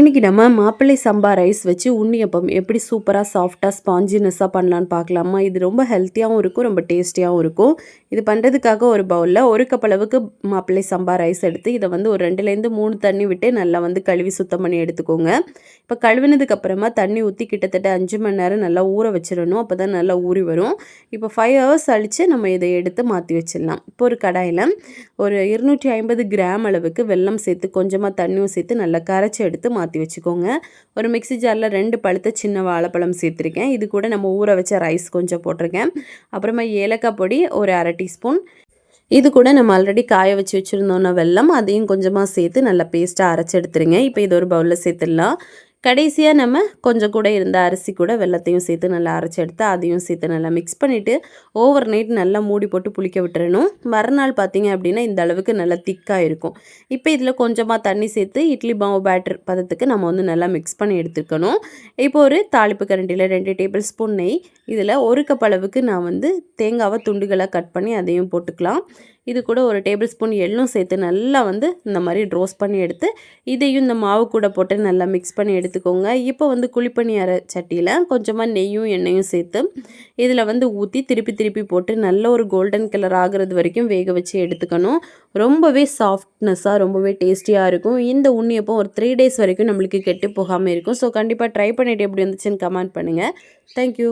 இன்றைக்கி நம்ம மாப்பிள்ளை சம்பா ரைஸ் வச்சு உண்ணியப்பம் எப்படி சூப்பராக சாஃப்டாக ஸ்பாஞ்சினஸ்ஸாக பண்ணலான்னு பார்க்கலாமா? இது ரொம்ப ஹெல்த்தியாகவும் இருக்கும் ரொம்ப டேஸ்டியாகவும் இருக்கும். இது பண்ணுறதுக்காக ஒரு பவுலில் ஒரு கப் அளவுக்கு மாப்பிள்ளை சம்பா ரைஸ் எடுத்து இதை வந்து ஒரு ரெண்டுலேருந்து மூணு தண்ணி விட்டு நல்லா வந்து கழுவி சுத்தம் பண்ணி எடுத்துக்கோங்க. இப்போ கழுவினதுக்கப்புறமா தண்ணி ஊற்றி கிட்டத்தட்ட அஞ்சு மணி நேரம் நல்லா ஊற வச்சிடணும் அப்போ தான் நல்லா ஊறி வரும். இப்போ ஃபைவ் ஹவர்ஸ் அழித்து நம்ம இதை எடுத்து மாற்றி வச்சிடலாம். இப்போ ஒரு கடாயில் ஒரு இருநூற்றி ஐம்பது கிராம் அளவுக்கு வெல்லம் சேர்த்து கொஞ்சமாக தண்ணியும் சேர்த்து நல்லா கரைச்சி எடுத்து மாற்றி வச்சுக்கோங்க. ஒரு மிக்ஸி ஜாரில் ரெண்டு பழுத்த சின்ன வாழைப்பழம் சேர்த்துருக்கேன். இது கூட நம்ம ஊற வச்ச ரைஸ் கொஞ்சம் போட்டிருக்கேன். அப்புறமா ஏலக்காய் பொடி ஒரு அரை டீஸ்பூன் இது கூட நம்ம ஆல்ரெடி காய வச்சு வச்சுருந்தோன்னா வெல்லம் அதையும் கொஞ்சமாக சேர்த்து நல்லா பேஸ்ட்டாக அரைச்சி எடுத்துருங்க. இப்போ இது ஒரு பவுலில் சேர்த்துடலாம். கடைசியாக நம்ம கொஞ்சம் கூட இருந்த அரிசி கூட வெள்ளத்தையும் சேர்த்து நல்லா அரைச்சி எடுத்து அதையும் சேர்த்து நல்லா மிக்ஸ் பண்ணிவிட்டு ஓவர் நைட் நல்லா மூடி போட்டு புளிக்க விட்டுறணும். மறுநாள் பார்த்தீங்க அப்படின்னா இந்த அளவுக்கு நல்லா திக்காக இருக்கும். இப்போ இதில் கொஞ்சமாக தண்ணி சேர்த்து இட்லி மாவு பேட்டர் பதத்துக்கு நம்ம வந்து நல்லா மிக்ஸ் பண்ணி எடுத்துக்கணும். இப்போ ஒரு தாளிப்பு கரண்டியில் ரெண்டு டேபிள் ஸ்பூன் நெய். இதில் ஒரு கப் அளவுக்கு நான் வந்து தேங்காவை துண்டுகளாக கட் பண்ணி அதையும் போட்டுக்கலாம். இது கூட ஒரு டேபிள் ஸ்பூன் எள்ளும் சேர்த்து நல்லா வந்து இந்த மாதிரி ரோஸ் பண்ணி எடுத்து இதையும் இந்த மாவு கூட போட்டு நல்லா மிக்ஸ் பண்ணி எடுத்துக்கோங்க. இப்போ வந்து குழிப்பணியார சட்டியில் கொஞ்சமாக நெய்யும் எண்ணெயும் சேர்த்து இதில் வந்து ஊற்றி திருப்பி திருப்பி போட்டு நல்ல ஒரு கோல்டன் கலர் ஆகிறது வரைக்கும் வேக வச்சு எடுத்துக்கணும். ரொம்பவே சாஃப்ட்னஸ்ஸாக ரொம்பவே டேஸ்டியாக இருக்கும். இந்த உண்ணியப்போ ஒரு த்ரீ டேஸ் வரைக்கும் நம்மளுக்கு கெட்டு போகாமல் இருக்கும். ஸோ கண்டிப்பாக ட்ரை பண்ணிவிட்டு எப்படி வந்துச்சுன்னு கமெண்ட் பண்ணுங்கள் தேங்க்யூ